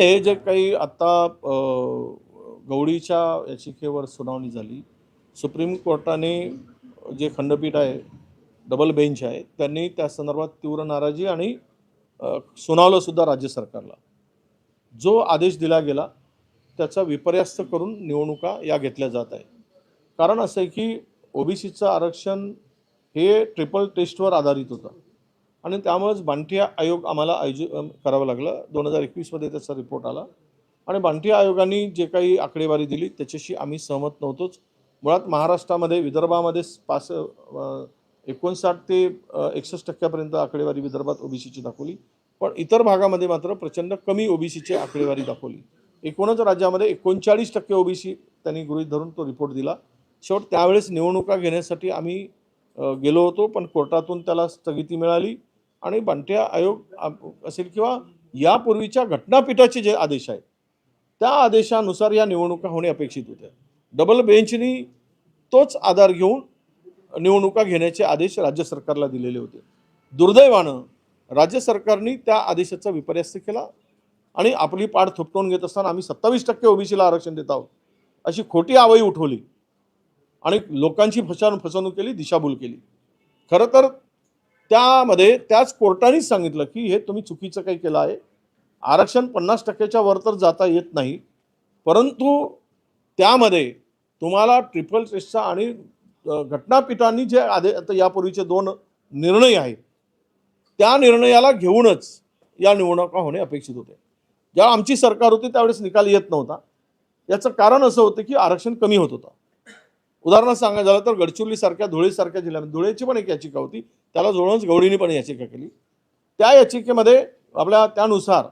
हे जे काही आत्ता अ, गवळीच्या याचिकेवर सुनावणी झाली सुप्रीम कोर्टाने जे खंडपीठ आहे डबल बेंच आहे त्यांनी त्या संदर्भात तीव्र नाराजी आणि सुनावलंसुद्धा सुनावलं सुद्धा राज्य सरकारला. जो आदेश दिला गेला त्याचा विपर्यास्त करून निवडणुका या घेतल्या जात आहे कारण असं आहे की ओबीसीचं आरक्षण हे ट्रिपल टेस्टवर आधारित होतं. आणि त्यामुळेच बांटिया आयोग आम्हाला आयोजित करावं लागलं. दोन हजार एकवीसमध्ये त्याचा रिपोर्ट आला. आणि बांटिया आयोगाने जे काही आकडेवारी दिली त्याच्याशी आम्ही सहमत नव्हतोच. मुळात महाराष्ट्रामध्ये विदर्भामध्ये पाच एकोणसाठ ते एकसष्ट टक्क्यापर्यंत आकडेवारी विदर्भात ओबीसीची दाखवली. पण इतर भागामध्ये मात्र प्रचंड कमी ओबीसीची आकडेवारी दाखवली. एकूणच राज्यामध्ये एकोणचाळीस टक्के ओबीसी त्यांनी गृहीत धरून तो रिपोर्ट दिला. शेवट त्यावेळेस निवडणुका घेण्यासाठी आम्ही गेलो होतो पण कोर्टातून त्याला स्थगिती मिळाली. आणि बंट्या आयोग आप- असेल किंवा यापूर्वीच्या घटनापीठाचे जे आदेश आहेत त्या आदेशानुसार या निवडणुका होणे अपेक्षित होत्या. डबल बेंचनी तोच आधार घेऊन निवडणुका घेण्याचे आदेश राज्य सरकारला दिलेले होते. दुर्दैवानं राज्य सरकारने त्या आदेशाचा विपर्यास्त केला आणि आपली पाठ थोपटवून घेत असताना आम्ही सत्तावीस टक्के ओबीसीला आरक्षण देत आहोत अशी खोटी आवई उठवली आणि लोकांची फसा फसवणूक केली दिशाभूल केली. खरं तर त्यामध्ये त्याच कोर्टानेच सांगितलं की हे तुम्ही चुकीचं काही केलं आहे. आरक्षण पन्नास टक्क्याच्या वर तर जाता येत नाही. परंतु त्यामध्ये तुम्हाला ट्रिपल टेस्टचा आणि घटनापीठांनी जे आदे आता यापूर्वीचे दोन निर्णय आहेत. त्या निर्णयाला घेऊनच या निवडणुका होणे अपेक्षित होते. ज्यावेळी आमची सरकार होती त्यावेळेस निकाल येत नव्हता. याचं कारण असं होतं की आरक्षण कमी होत होतं. उदाहरणार्थ सांगायचं झालं तर गडचिरोलीसारख्या धुळेसारख्या जिल्ह्यामध्ये धुळेची पण एक याचिका होती. त्याला जोडूनच गवळीने पण याचिका केली. त्या याचिकेमध्ये आपल्या त्यानुसार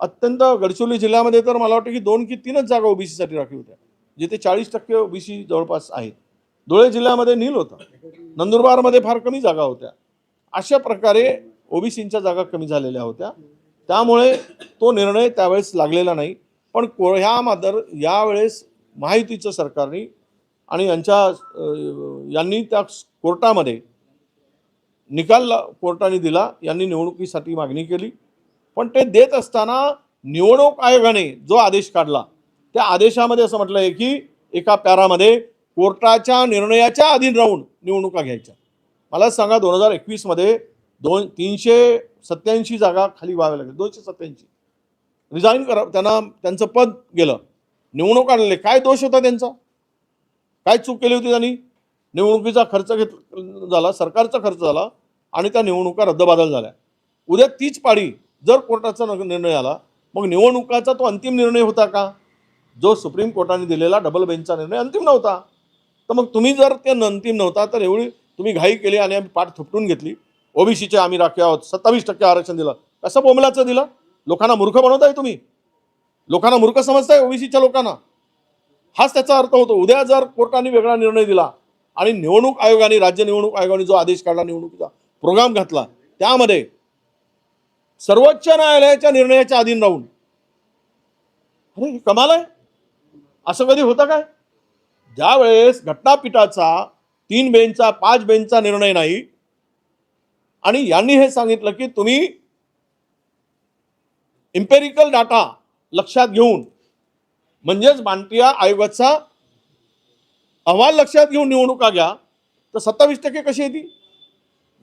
अत्यंत गडचिरोली जिल्ह्यामध्ये तर मला वाटतं की दोन की तीनच जागा ओबीसीसाठी राखीव होत्या जिथे चाळीस टक्के ओबीसी जवळपास आहेत. धुळे जिल्ह्यामध्ये नील होता. नंदुरबारमध्ये फार कमी जागा होत्या. अशा प्रकारे ओबीसींच्या जागा कमी झालेल्या होत्या. त्यामुळे तो निर्णय त्यावेळेस लागलेला नाही. पण को ह्या मात्र यावेळेस महायुतीचं सरकारने आणि यांच्या यांनी त्या कोर्टामध्ये निकाल कोर्टाने दिला यांनी निवडणुकीसाठी मागणी केली. पण ते देत असताना निवडणूक आयोगाने जो आदेश काढला त्या आदेशामध्ये असं म्हटलं आहे की एका पॅरामध्ये कोर्टाच्या निर्णयाच्या अधीन राहून निवडणुका घ्यायच्या. मला सांगा दोन हजार एकवीसमध्ये दोन तीनशे सत्याऐंशी जागा खाली व्हाव्या लागल्या. दोनशे सत्याऐंशी रिझाईन करा त्यांना त्यांचं पद गेलं. निवडणूक आणले काय दोष होता त्यांचा? काय चूक केली होती त्यांनी? निवडणुकीचा खर्च घेत झाला सरकारचा खर्च झाला आणि त्या निवडणुका रद्दबादल झाल्या. उद्या तीच पाळी जर कोर्टाचा निर्णय आला मग निवडणुकाचा तो अंतिम निर्णय होता का? जो सुप्रीम कोर्टाने दिलेला डबल बेंचचा निर्णय अंतिम नव्हता. तर मग तुम्ही जर ते अंतिम नव्हता तर एवढी तुम्ही घाई केली आणि आम्ही पाठ थुपटून घेतली. ओबीसीचे आम्ही राखी आहोत सत्तावीस टक्के आरक्षण दिलं. कसं बोंबल्याचं दिलं? लोकांना मूर्ख बनवताय तुम्ही. लोकांना मूर्ख समजताय ओबीसीच्या लोकांना. हाच त्याचा अर्थ होतो. उद्या जर कोर्टाने वेगळा निर्णय दिला आणि निवडणूक आयोगाने राज्य निवडणूक आयोगाने जो आदेश काढला निवडणुकीचा प्रोग्राम घातला त्यामध्ये सर्वोच्च न्यायालयाच्या निर्णयाच्या अधीन राहून अरे कमाल आहे. असं कधी होतं काय? ज्यावेळेस घटनापीठाचा तीन बेंचचा पाच बेंचचा निर्णय नाही आणि यांनी हे सांगितलं की तुम्ही इम्पेरिकल डाटा लक्षात घेऊन म्हणजेच बांटिया आयोगाचा अहवाल लक्षात घेऊन निवडणुका घ्या तर सत्तावीस टक्के कशी येते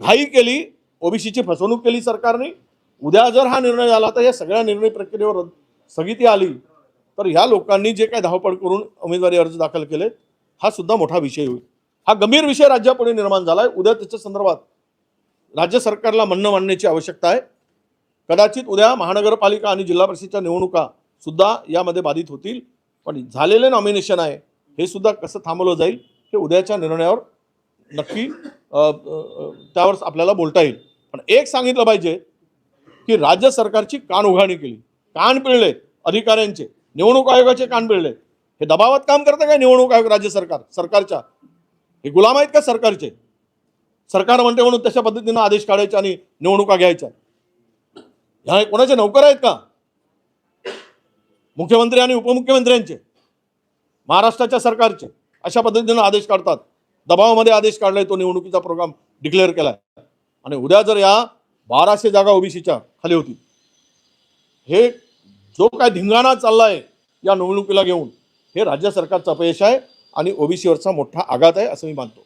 घाई केली ओबीसीची फसवणूक केली सरकारने. उद्या जर हा निर्णय झाला तर या सगळ्या निर्णय प्रक्रियेवर स्थगिती आली. तर ह्या लोकांनी जे काही धावपळ करून उमेदवारी अर्ज दाखल केलेत हा सुद्धा मोठा विषय होईल. हा गंभीर विषय राज्यापुढे निर्माण झाला आहे उद्या त्याच्या संदर्भात राज्य सरकारला म्हणणं मांडण्याची आवश्यकता आहे. कदाचित उद्या महानगरपालिका आणि जिल्हा परिषदेच्या निवडणुका सुद्धा यामध्ये बाधित होतील. पण झालेले नॉमिनेशन आहे हे सुद्धा कसं थांबवलं जाईल हे उद्याच्या निर्णयावर नक्की त्यावर आपल्याला बोलता येईल. पण एक सांगितलं पाहिजे की राज्य सरकारची कान उघाणी केली. कान पिळले अधिकाऱ्यांचे निवडणूक आयोगाचे कान पिळले. हे दबावात काम करतं काय निवडणूक आयोग राज्य सरकार? सरकारच्या. हे गुलाम आहेत का सरकारचे? सरकार म्हणते म्हणून तशा पद्धतीनं आदेश काढायचे आणि निवडणुका घ्यायच्या. ह्या कोणाचे नौकर आहेत का? मुख्यमंत्री आणि उपमुख्यमंत्र्यांचे महाराष्ट्राच्या सरकारचे अशा पद्धतीनं आदेश काढतात. दबावामध्ये आदेश काढलाय तो निवडणुकीचा प्रोग्राम डिक्लेअर केलाय. आणि उद्या जर या बाराशे जागा ओबीसीच्या खाली होती हे जो काय धिंगाणा चाललाय या निवडणुकीला घेऊन हे राज्य सरकारचं अपयश आहे आणि ओबीसीवरचा मोठा आघात आहे असं मी मानतो.